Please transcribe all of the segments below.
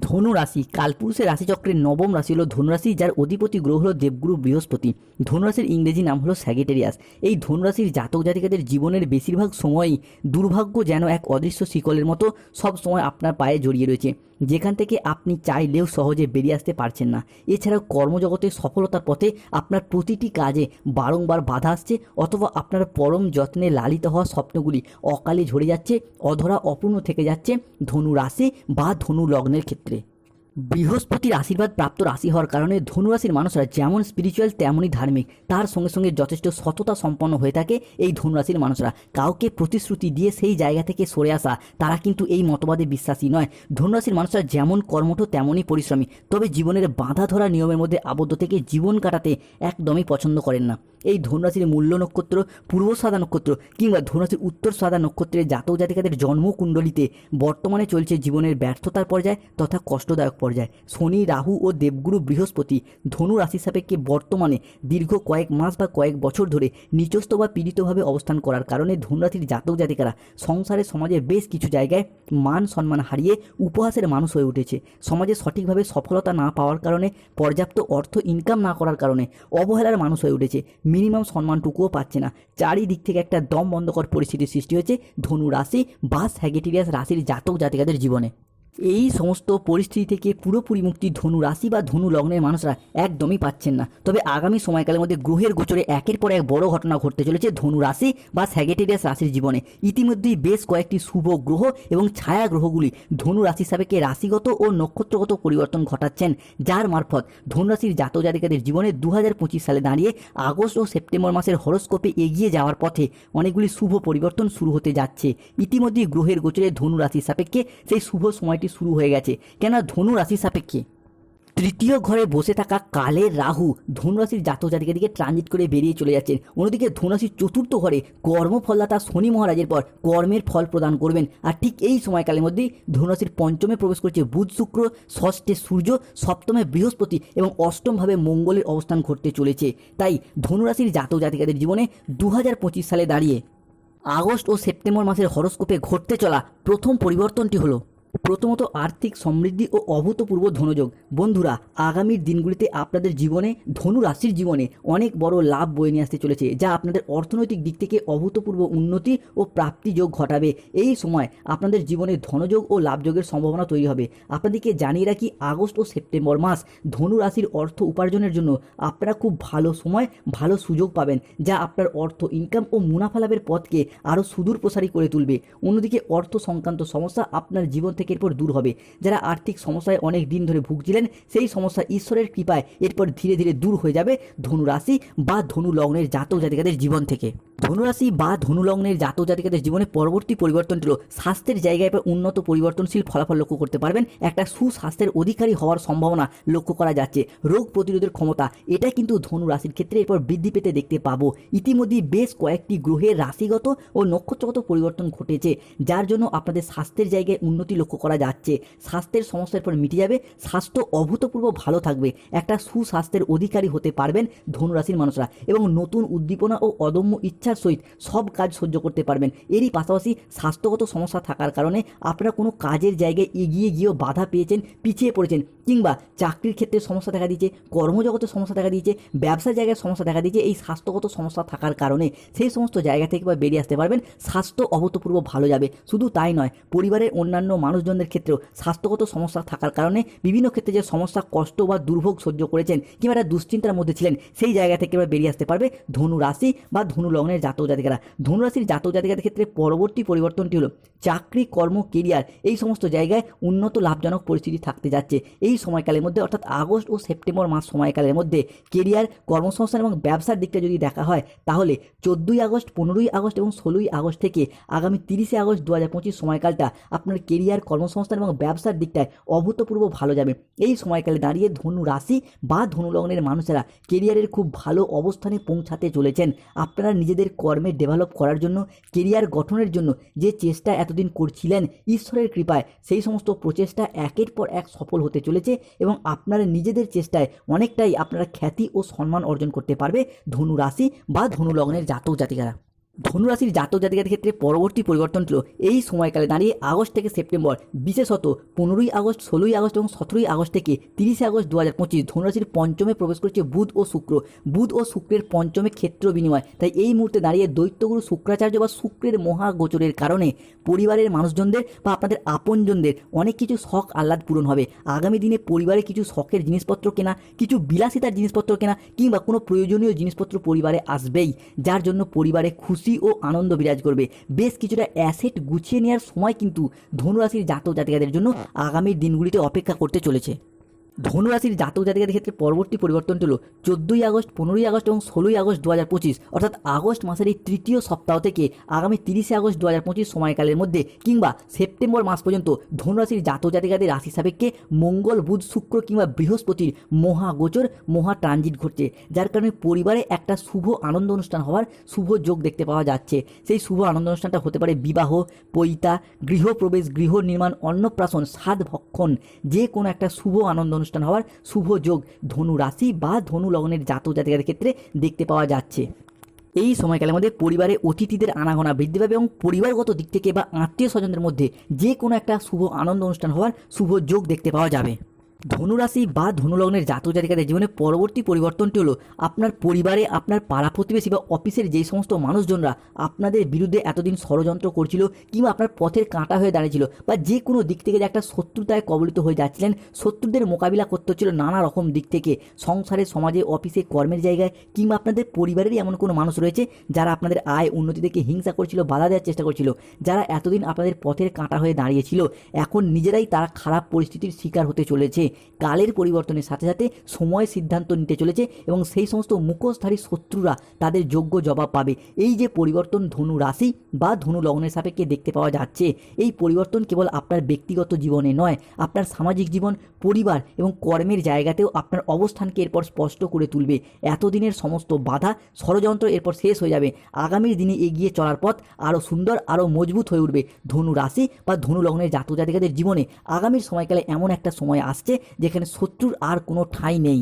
ধনু রাশি কালপুরুষের রাশিচক্রের নবম রাশি হলো ধনুরাশি, যার অধিপতি গ্রহ হলো দেবগুরু বৃহস্পতি। ধনুরাশির ইংরেজি নাম হলো স্যাগেটেরিয়াস এই ধনুরাশির জাতক জাতিকাদের জীবনের বেশিরভাগ সময়ই দুর্ভাগ্য যেন এক অদৃশ্য শিকলের মতো সব সময় আপনার পায়ে জড়িয়ে রয়েছে। যেখান থেকে আপনি চাইলেও সহজে বেরিয়ে আসতে পারছেন না। এছাড়াও কর্মজগতে সফলতার পথে আপনার প্রতিটি কাজে বারংবার বাধা আসছে অথবা আপনার পরম যত্নে লালিত হওয়া স্বপ্নগুলি অকালে ঝরে যাচ্ছে, অধরা অপূর্ণ থেকে যাচ্ছে ধনু রাশি বা ধনু লগ্নের ক্ষেত্রে। Дмитрий. বৃহস্পতির আশীর্বাদ প্রাপ্ত রাশি হওয়ার কারণে ধনুরাশির মানুষরা যেমন স্পিরিচুয়াল তেমনই ধার্মিক। তার সঙ্গে সঙ্গে যথেষ্ট সততা সম্পন্ন হয়ে থাকে এই ধনুরাশির মানুষরা। কাউকে প্রতিশ্রুতি দিয়ে সেই জায়গা থেকে সরে আসা, তারা কিন্তু এই মতবাদে বিশ্বাসী নয়। ধনুরাশির মানুষরা যেমন কর্মঠ, তেমনই পরিশ্রমী। তবে জীবনের বাঁধা ধরা নিয়মের মধ্যে আবদ্ধ থেকে জীবন কাটাতে একদমই পছন্দ করেন না। এই ধনুরাশির মূল্য নক্ষত্র, পূর্ব সাদা নক্ষত্র কিংবা ধনুরাশির উত্তর সাদা নক্ষত্রের জাতক জাতিকাদের জন্মকুণ্ডলিতে বর্তমানে চলছে জীবনের ব্যর্থতার পর্যায় তথা কষ্টদায়ক পর্যায়। শনি, রাহু ও দেবগুরু বৃহস্পতি ধনু রাশি সাপেক্ষে বর্তমানে দীর্ঘ কয়েক মাস বা কয়েক বছর ধরে নিচস্থ বা পীড়িতভাবে অবস্থান করার কারণে ধনুরাশির জাতক জাতিকারা সংসারে সমাজের বেশ কিছু জায়গায় মান সম্মান হারিয়ে উপহাসের মানুষ হয়ে উঠেছে। সমাজে সঠিকভাবে সফলতা না পাওয়ার কারণে, পর্যাপ্ত অর্থ ইনকাম না করার কারণে অবহেলার মানুষ হয়ে উঠেছে। মিনিমাম সম্মানটুকুও পাচ্ছে না। চারিদিক থেকে একটা দম বন্ধকর পরিস্থিতির সৃষ্টি হয়েছে ধনু রাশি বা স্যাগেটিরিয়াস রাশির জাতক জাতিকাদের জীবনে। এই সমস্ত পরিস্থিতি থেকে পুরোপুরি মুক্তি ধনু রাশি বা ধনু লগ্নের মানুষরা একদমই পাচ্ছেন না। তবে আগামী সময়কালের মধ্যে গ্রহের গোচরে একের পর এক বড় ঘটনা ঘটতে চলেছে ধনু রাশি বা স্যাগেটেরিয়াস রাশির জীবনে। ইতিমধ্যেই বেশ কয়েকটি শুভ গ্রহ এবং ছায়া গ্রহগুলি ধনু রাশি সাপেক্ষে রাশিগত ও নক্ষত্রগত পরিবর্তন ঘটাচ্ছেন। যার মারফত ধনু রাশির জাতক জাতিকাদের জীবনে দু হাজার পঁচিশ সালে দাঁড়িয়ে আগস্ট ও সেপ্টেম্বর মাসের হরস্কোপে এগিয়ে যাওয়ার পথে অনেকগুলি শুভ পরিবর্তন শুরু হতে যাচ্ছে। ইতিমধ্যেই গ্রহের গোচরে ধনু রাশির সাপেক্ষে সেই শুভ সময়টি শুরু হয়ে গেছে। কেননা ধনু রাশি সাপেক্ষে। তৃতীয় ঘরে বসে থাকা কালের রাহু ধনুরাশির জাতক জাতিকের দিকে ট্রানজিট করে বেরিয়ে চলে যাচ্ছেন। অন্যদিকে ধনুরাশির চতুর্থ ঘরে কর্মফলদাতা শনি মহারাজের পর কর্মের ফল প্রদান করবেন। আর ঠিক এই সময়কালের মধ্যেই ধনুরাশির পঞ্চমে প্রবেশ করছে বুধ, শুক্র, ষষ্ঠে সূর্য, সপ্তমে বৃহস্পতি এবং অষ্টমভাবে মঙ্গলের অবস্থান ঘটতে চলেছে। তাই ধনুরাশির জাতক জাতিকাদের জীবনে দু হাজার পঁচিশ সালে দাঁড়িয়ে আগস্ট ও সেপ্টেম্বর মাসের হরস্কোপে ঘটতে চলা প্রথম পরিবর্তনটি হলো প্রথমত আর্থিক সমৃদ্ধি ও অভূতপূর্ব ধনযোগ। বন্ধুরা, আগামীর দিনগুলিতে আপনাদের জীবনে, ধনু রাশির জীবনে অনেক বড় লাভ বয়ে নিয়ে আসতে চলেছে, যা আপনাদের অর্থনৈতিক দিক থেকে অভূতপূর্ব উন্নতি ও প্রাপ্তিযোগ ঘটাবে। এই সময় আপনাদের জীবনে ধনযোগ ও লাভযোগের সম্ভাবনা তৈরি হবে। আপনাদেরকে জানিয়ে রাখি, আগস্ট ও সেপ্টেম্বর মাস ধনু রাশির অর্থ উপার্জনের জন্য আপনারা খুব ভালো সময়, ভালো সুযোগ পাবেন, যা আপনার অর্থ ইনকাম ও মুনাফা লাভের পথকে আরও সুদূর প্রসারী করে তুলবে। অন্যদিকে অর্থ সংক্রান্ত সমস্যা আপনার জীবন থেকে এরপর দূর হবে। যারা আর্থিক সমস্যায় অনেক দিন ধরে ভুগছিলেন, সেই সমস্যা ঈশ্বরের কৃপায় এরপর ধীরে ধীরে দূর হয়ে যাবে ধনু রাশি বা ধনু লগ্নের জাতক জাতিকাদের জীবন থেকে। ধনুরাশি বা ধনু লগ্নের জাতক জাতিকাদের জীবনে পরবর্তী পরিবর্তনটি হলো স্বাস্থ্যের জায়গায় উন্নত পরিবর্তনশীল ফলাফল লক্ষ্য করতে পারবেন। একটা সুস্বাস্থ্যের অধিকারী হওয়ার সম্ভাবনা লক্ষ্য করা যাচ্ছে। রোগ প্রতিরোধের ক্ষমতা, এটা কিন্তু ধনু রাশির ক্ষেত্রে এরপর বৃদ্ধি পেতে দেখতে পাবো। ইতিমধ্যেই বেশ কয়েকটি গ্রহের রাশিগত ও নক্ষত্রগত পরিবর্তন ঘটেছে, যার জন্য আপনাদের স্বাস্থ্যের জায়গায় উন্নতি লক্ষ্য করা যাচ্ছে। স্বাস্থ্যের সমস্যার পর মিটে যাবে। স্বাস্থ্য অভূতপূর্ব ভালো থাকবে। একটা সুস্বাস্থ্যের অধিকারী হতে পারবেন ধনুরাশির মানুষরা এবং নতুন উদ্দীপনা ও অদম্য ইচ্ছার সহিত সব কাজ সহ্য করতে পারবেন। এরই পাশাপাশি স্বাস্থ্যগত সমস্যা থাকার কারণে আপনারা কোনো কাজের জায়গায় এগিয়ে গিয়েও বাধা পেয়েছেন, পিছিয়ে পড়েছেন কিংবা চাকরির ক্ষেত্রে সমস্যা দেখা দিয়েছে, কর্মজগতে সমস্যা দেখা দিয়েছে, ব্যবসার জায়গায় সমস্যা দেখা দিয়েছে, এই স্বাস্থ্যগত সমস্যা থাকার কারণে সেই সমস্ত জায়গা থেকে বা বেরিয়ে আসতে পারবেন। স্বাস্থ্য অভূতপূর্ব ভালো যাবে। শুধু তাই নয়, পরিবারের অন্যান্য মানুষজনদের ক্ষেত্রেও স্বাস্থ্যগত সমস্যা থাকার কারণে বিভিন্ন ক্ষেত্রে যে সমস্যা, কষ্ট বা দুর্ভোগ সহ্য করেছেন কিংবা একটা দুশ্চিন্তার মধ্যে ছিলেন, সেই জায়গা থেকে এবার বেরিয়ে আসতে পারবে ধনু রাশি বা ধনু লগ্নের জাতক জাতিকারা। ধনু রাশির জাতক জাতিকাদের ক্ষেত্রে পরবর্তী পরিবর্তনটি হলো চাকরি, কর্ম কেরিয়ার এই সমস্ত জায়গায় উন্নত লাভজনক পরিস্থিতি থাকতে যাচ্ছে। এই সময়কালের মধ্যে অর্থাৎ আগস্ট ও সেপ্টেম্বর মাস সময়কালের মধ্যে কেরিয়ার কর্মসংস্থান এবং ব্যবসার দিকটা যদি দেখা হয়, তাহলে চোদ্দোই আগস্ট, পনেরোই আগস্ট এবং ষোলোই আগস্ট থেকে আগামী তিরিশে আগস্ট দু হাজার পঁচিশ সময়কালটা আপনার কেরিয়ার কর্মসংস্থান এবং ব্যবসার দিকটায় অভূতপূর্ব ভালো যাবে। এই সময়কালে দাঁড়িয়ে ধনু রাশি বা ধনুলগ্নের মানুষেরা কেরিয়ারের খুব ভালো অবস্থানে পৌঁছাতে চলেছেন। আপনারা নিজেদের কর্মে ডেভেলপ করার জন্য, কেরিয়ার গঠনের জন্য যে চেষ্টা এতদিন করছিলেন, ঈশ্বরের কৃপায় সেই সমস্ত প্রচেষ্টা একের পর এক সফল হতে চলেছে এবং আপনারা নিজেদের চেষ্টায় অনেকটাই আপনারা খ্যাতি ও সম্মান অর্জন করতে পারবে ধনু রাশি বা ধনুলগ্নের জাতক জাতিকারা। ধনুরাশির জাতক জাতিকাদের ক্ষেত্রে পরবর্তী পরিবর্তন ছিল। এই সময়কালে দাঁড়িয়ে আগস্ট থেকে সেপ্টেম্বর, বিশেষত পনেরোই আগস্ট, ষোলোই আগস্ট এবং সতেরোই আগস্ট থেকে তিরিশে আগস্ট দু হাজার পঁচিশ ধনুরাশির পঞ্চমে প্রবেশ করেছে বুধ ও শুক্র। বুধ ও শুক্রের পঞ্চমে ক্ষেত্র বিনিময়। তাই এই মুহূর্তে দাঁড়িয়ে দৈত্যগুরু শুক্রাচার্য বা শুক্রের মহাগোচরের কারণে পরিবারের মানুষজনদের বা আপনাদের আপনজনদের অনেক কিছু শখ আহ্লাদ পূরণ হবে। আগামী দিনে পরিবারে কিছু শখের জিনিসপত্র কেনা, কিছু বিলাসিতার জিনিসপত্র কেনা কিংবা কোনো প্রয়োজনীয় জিনিসপত্র পরিবারে আসবেই, যার জন্য পরিবারে খুশি ও আনন্দ বিরাজ করবে। বেশ কিছুটা অ্যাসেট গুছিয়ে নেওয়ার সময় কিন্তু ধনুরাশির জাতক জাতিকাদের জন্য আগামী দিনগুলিতে অপেক্ষা করতে চলেছে। ধনুরাশির জাতক জাতিকাদের ক্ষেত্রে পরবর্তী পরিবর্তনটি হলো চোদ্দোই আগস্ট, পনেরোই আগস্ট এবং ষোলোই আগস্ট দু হাজার পঁচিশ। অর্থাৎ আগস্ট মাসের এই তৃতীয় সপ্তাহ থেকে আগামী তিরিশে আগস্ট দু হাজার পঁচিশ সময়কালের মধ্যে কিংবা সেপ্টেম্বর মাস পর্যন্ত ধনুরাশির জাতক জাতিকাদের রাশি সাপেক্ষে মঙ্গল, বুধ, শুক্র কিংবা বৃহস্পতির মহাগোচর মহা ট্রানজিট ঘটছে, যার কারণে পরিবারে একটা শুভ আনন্দ অনুষ্ঠান হওয়ার শুভ যোগ দেখতে পাওয়া যাচ্ছে। সেই শুভ আনন্দ অনুষ্ঠানটা হতে পারে বিবাহ, পৈতা, গৃহপ্রবেশ, গৃহ নির্মাণ, অন্নপ্রাশন সাত ভক্ষণ যে কোনো একটা শুভ আনন্দ অনুষ্ঠান হওয়ার শুভ যোগ। ধনু রাশি বা ধনু লগ্নের জাতক জাতিকাদের ক্ষেত্রে দেখতে পাওয়া যাচ্ছে। এই সময়কালের মধ্যে পরিবারে অতিথিদের আনাগোনা বৃদ্ধি পাবে এবং পরিবারগত দিক থেকে বা আত্মীয় স্বজনদের মধ্যে যে কোনো একটা শুভ আনন্দ অনুষ্ঠান হওয়ার শুভ যোগ দেখতে পাওয়া যাবে। ধনুরাশি বা ধনুলগ্নের জাতক জাতিকাদের জীবনে পরবর্তী পরিবর্তনটি হলো আপনার পরিবারে আপনার পাড়া প্রতিবেশী বা অফিসের যেই সমস্ত মানুষজনরা আপনাদের বিরুদ্ধে এতদিন ষড়যন্ত্র করছিল কিংবা আপনার পথের কাঁটা হয়ে দাঁড়িয়েছিল বা যে কোনো দিক থেকে যে একটা শত্রুতায় কবলিত হয়ে যাচ্ছিলেন, শত্রুদের মোকাবিলা করতে হচ্ছিল নানা রকম দিক থেকে। সংসারে, সমাজে, অফিসে, কর্মের জায়গায় কিংবা আপনাদের পরিবারেরই এমন কোনো মানুষ রয়েছে যারা আপনাদের আয় উন্নতি থেকে হিংসা করছিল, বাধা দেওয়ার চেষ্টা করছিল, যারা এতদিন আপনাদের পথের কাঁটা হয়ে দাঁড়িয়েছিল। এখন নিজেরাই তারা খারাপ পরিস্থিতির শিকার হতে চলেছে। কালের পরিবর্তনের সাথে সাথে সময় সিদ্ধান্ত নিতে চলেছে এবং সেই সমস্ত মুখোশধারী শত্রুরা তাদের যোগ্য জবাব পাবে। এই যে পরিবর্তন ধনু রাশি বা ধনু লগ্নের সাপেক্ষে দেখতে পাওয়া যাচ্ছে, এই পরিবর্তন কেবল আপনার ব্যক্তিগত জীবনে নয়, আপনার সামাজিক জীবন, পরিবার এবং কর্মের জায়গাতেও আপনার অবস্থানকে এরপর স্পষ্ট করে তুলবে। এতদিনের সমস্ত বাধা ষড়যন্ত্র এরপর শেষ হয়ে যাবে। আগামীর দিনে এগিয়ে চলার পথ আরও সুন্দর, আরও মজবুত হয়ে উঠবে। ধনু রাশি বা ধনু লগ্নের জাতক জাতিকাদের জীবনে আগামীর সময়কালে এমন একটা সময় আসছে যেখানে শত্রুর আর কোনো ঠাঁই নেই।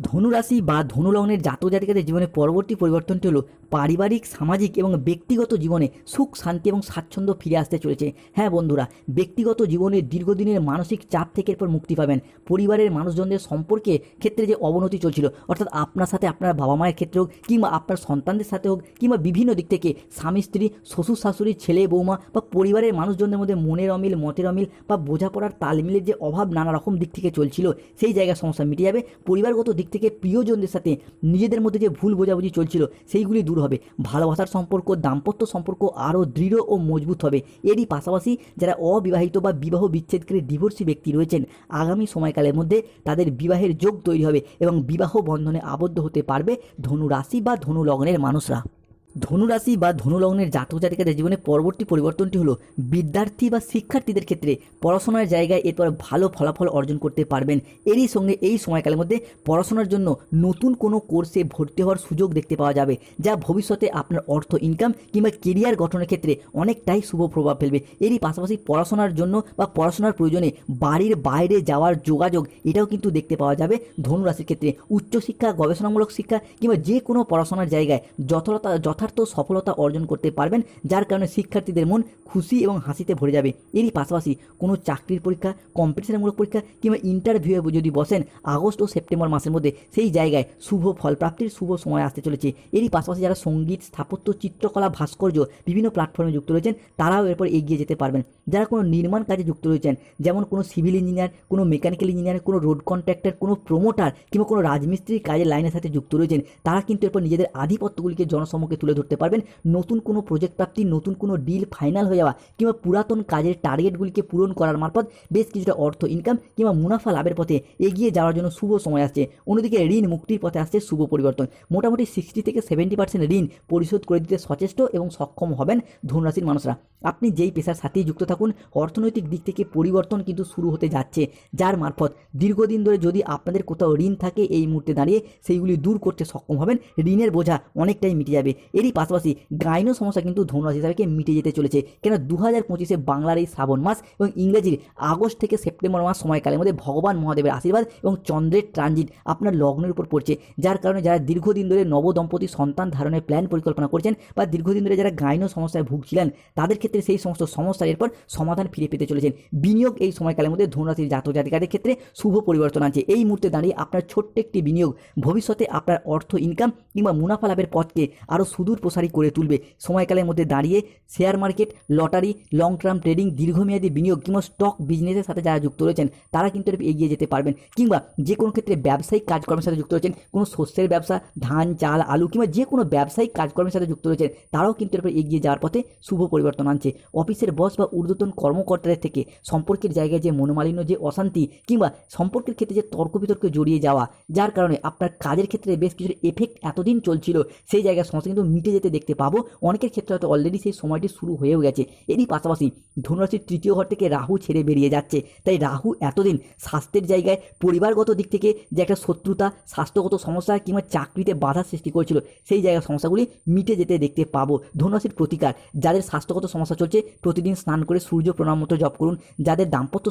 ধনুরাশি বা ধনুলগ্নের জাতক জাতিকাদের জীবনে পরবর্তী পরিবর্তনটি হলো পারিবারিক, সামাজিক এবং ব্যক্তিগত জীবনে সুখ, শান্তি এবং স্বাচ্ছন্দ্য ফিরে আসতে চলেছে। হ্যাঁ বন্ধুরা, ব্যক্তিগত জীবনে দীর্ঘদিনের মানসিক চাপ থেকে এরপর মুক্তি পাবেন। পরিবারের মানুষজনদের সম্পর্কে ক্ষেত্রে যে অবনতি চলছিল, অর্থাৎ আপনার সাথে আপনার বাবা মায়ের ক্ষেত্রে হোক কিংবা আপনার সন্তানদের সাথে হোক কিংবা বিভিন্ন দিক থেকে স্বামী, স্ত্রী, শ্বশুর, শাশুড়ি, ছেলে, বৌমা বা পরিবারের মানুষজনদের মধ্যে মনের অমিল, মতের অমিল বা বোঝাপড়ার তালমিলের যে অভাব নানা রকম দিক থেকে চলছিল, সেই জায়গার সমস্যা মিটে যাবে। পরিবারগত দিক থেকে প্রিয়জনদের সাথে নিজেদের মধ্যে যে ভুল বোঝাবুঝি চলছিল, সেইগুলি দূর হবে। ভালোবাসার সম্পর্ক, দাম্পত্য সম্পর্ক আরও দৃঢ় ও মজবুত হবে। এরই পাশাপাশি যারা অবিবাহিত বা বিবাহ বিচ্ছেদ করে ডিভোর্সি ব্যক্তি রয়েছেন, আগামী সময়কালের মধ্যে তাদের বিবাহের যোগ তৈরি হবে এবং বিবাহ বন্ধনে আবদ্ধ হতে পারবে ধনু রাশি বা ধনু লগ্নের মানুষরা। ধনুরাশি বা ধনুলগ্নের জাতক জাতিকাদের জীবনে পরবর্তী পরিবর্তনটি হলো বিদ্যার্থী বা শিক্ষার্থীদের ক্ষেত্রে পড়াশোনার জায়গায় এরপর ভালো ফলাফল অর্জন করতে পারবেন। এরই সঙ্গে এই সময়কালের মধ্যে পড়াশোনার জন্য নতুন কোনো কোর্সে ভর্তি হওয়ার সুযোগ দেখতে পাওয়া যাবে, যা ভবিষ্যতে আপনার অর্থ ইনকাম কিংবা কেরিয়ার গঠনের ক্ষেত্রে অনেকটাই শুভ প্রভাব ফেলবে। এরই পাশাপাশি পড়াশোনার জন্য বা পড়াশোনার প্রয়োজনে বাড়ির বাইরে যাওয়ার যোগাযোগ, এটাও কিন্তু দেখতে পাওয়া যাবে ধনুরাশির ক্ষেত্রে। উচ্চশিক্ষা, গবেষণামূলক শিক্ষা কিংবা যে কোনো পড়াশোনার জায়গায় যথাযথ যথা যথার্থ সফলতা অর্জন করতে পারবেন, যার কারণে শিক্ষার্থীদের মন খুশি এবং হাসিতে ভরে যাবে। এরই পাশাপাশি কোনো চাকরির পরীক্ষা কম্পিটিশনমূলক পরীক্ষা কিংবা ইন্টারভিউয়ে যদি বসেন, আগস্ট ও সেপ্টেম্বর মাসের মধ্যে সেই জায়গায় শুভ ফলপ্রাপ্তির শুভ সময় আসতে চলেছে। এরই পাশাপাশি যারা সংগীত, স্থাপত্য, চিত্রকলা, ভাস্কর্য বিভিন্ন প্ল্যাটফর্মে যুক্ত রয়েছেন, তারাও এরপর এগিয়ে যেতে পারবেন। যারা কোনো নির্মাণ কাজে যুক্ত রয়েছেন, যেমন কোনো সিভিল ইঞ্জিনিয়ার কোনো মেকানিক্যাল ইঞ্জিনিয়ার কোনো রোড কন্ট্রাক্টর কোনো প্রমোটার কিংবা কোনো রাজমিস্ত্রির কাজের লাইনের সাথে যুক্ত রয়েছেন, তারা কিন্তু এরপর নিজেদের আধিপত্যগুলিকে জনসম্মুখে তুলে ধরতে পারবেন। নতুন কোনো প্রজেক্ট প্রাপ্তি, নতুন কোনো ডিল ফাইনাল হয়ে যাওয়া কিংবা পুরাতন কাজের টার্গেটগুলিকে পূরণ করার মারফত বেশ কিছুটা অর্থ ইনকাম কিংবা মুনাফা লাভের পথে এগিয়ে যাওয়ার জন্য শুভ সময় আসছে। অন্যদিকে ঋণ মুক্তির পথে আসছে শুভ পরিবর্তন। মোটামুটি সিক্সটি থেকে সেভেন্টি পার্সেন্ট ঋণ পরিশোধ করে দিতে সচেষ্ট এবং সক্ষম হবেন ধনুরাশির মানুষরা। আপনি যেই পেশার সাথেই যুক্ত থাকুন, অর্থনৈতিক দিক থেকে পরিবর্তন কিন্তু শুরু হতে যাচ্ছে। যার মারফত দীর্ঘদিন ধরে যদি আপনাদের কোথাও ঋণ থাকে এই মুহূর্তে দাঁড়িয়ে সেইগুলি দূর করতে সক্ষম হবেন। ঋণের বোঝা অনেকটাই মিটে যাবে। এরই পাশাপাশি গাইনো সমস্যা কিন্তু ধনুরাশি হিসাবে মিটে যেতে চলেছে। কেন দু হাজার পঁচিশে বাংলার এই শ্রাবণ মাস এবং ইংরেজির আগস্ট থেকে সেপ্টেম্বর মাস সময়কালের মধ্যে ভগবান মহাদেবের আশীর্বাদ এবং চন্দ্রের ট্রানজিট আপনার লগ্নের উপর পড়ছে। যার কারণে যারা দীর্ঘদিন ধরে নবদম্পতি সন্তান ধারণের প্ল্যান পরিকল্পনা করছেন বা দীর্ঘদিন ধরে যারা গাইনো সমস্যায় ভুগছিলেন, তাদের ক্ষেত্রে সেই সমস্ত সমস্যার এরপর সমাধান ফিরে পেতে চলেছেন। বিনিয়োগ এই সময়কালের মধ্যে ধনুরাশির জাতক জাতিকাদের ক্ষেত্রে শুভ পরিবর্তন আছে এই মুহূর্তে দাঁড়িয়ে আপনার ছোট্ট একটি বিনিয়োগ ভবিষ্যতে আপনার অর্থ ইনকাম কিংবা মুনাফা লাভের পথকে আরও সুদূর প্রসারী করে তুলবে। সময়কালের মধ্যে দাঁড়িয়ে share market, lottery long term trading দীর্ঘমেয়াদী বিনিয়োগ কিংবা স্টক বিজনেসের সাথে যারা যুক্ত রয়েছেন, তারা কিন্তু এগিয়ে যেতে পারবেন। কিংবা যে কোনো ক্ষেত্রে ব্যবসায়িক কাজকর্মের সাথে যুক্ত রয়েছেন, কোনো শস্যের ব্যবসা, ধান, চাল, আলু কিংবা যে কোনো ব্যবসায়িক কাজকর্মের সাথে যুক্ত রয়েছেন, তারাও কিন্তু এরপর এগিয়ে যাওয়ার পথে শুভ পরিবর্তন আনছে। অফিসের বস বা ঊর্ধ্বতন কর্মকর্তাদের থেকে সম্পর্কের জায়গায় যে মনোমালিন্য, যে অশান্তি কিংবা সম্পর্কের ক্ষেত্রে যে তর্ক বিতর্কে জড়িয়ে যাওয়া, যার কারণে আপনার কাজের ক্ষেত্রে বেশ কিছু এফেক্ট এতদিন চলছিল, সেই জায়গায় সমস্যা কিন্তু মিটে যেতে দেখতে পাবো। অনেকের ক্ষেত্রে হয়তো অলরেডি সেই সময়টি শুরু হয়েও গেছে। এরই পাশাপাশি ধনুরাশির তৃতীয় ঘর থেকে রাহু ছেড়ে বেরিয়ে যাচ্ছে। তাই রাহু এতদিন স্বাস্থ্যের জায়গায়, পরিবারগত দিক থেকে যে একটা শত্রুতা, স্বাস্থ্যগত সমস্যা কিংবা চাকরিতে বাধা সৃষ্টি করেছিল, সেই জায়গার সমস্যাগুলি মিটে যেতে দেখতে পাবো। ধনুরাশির প্রতিকার, যাদের স্বাস্থ্যগত সমস্যা চলছে, প্রতিদিন স্নান করে সূর্য প্রণাম মতো জপ করুন। যাদের দাম্পত্য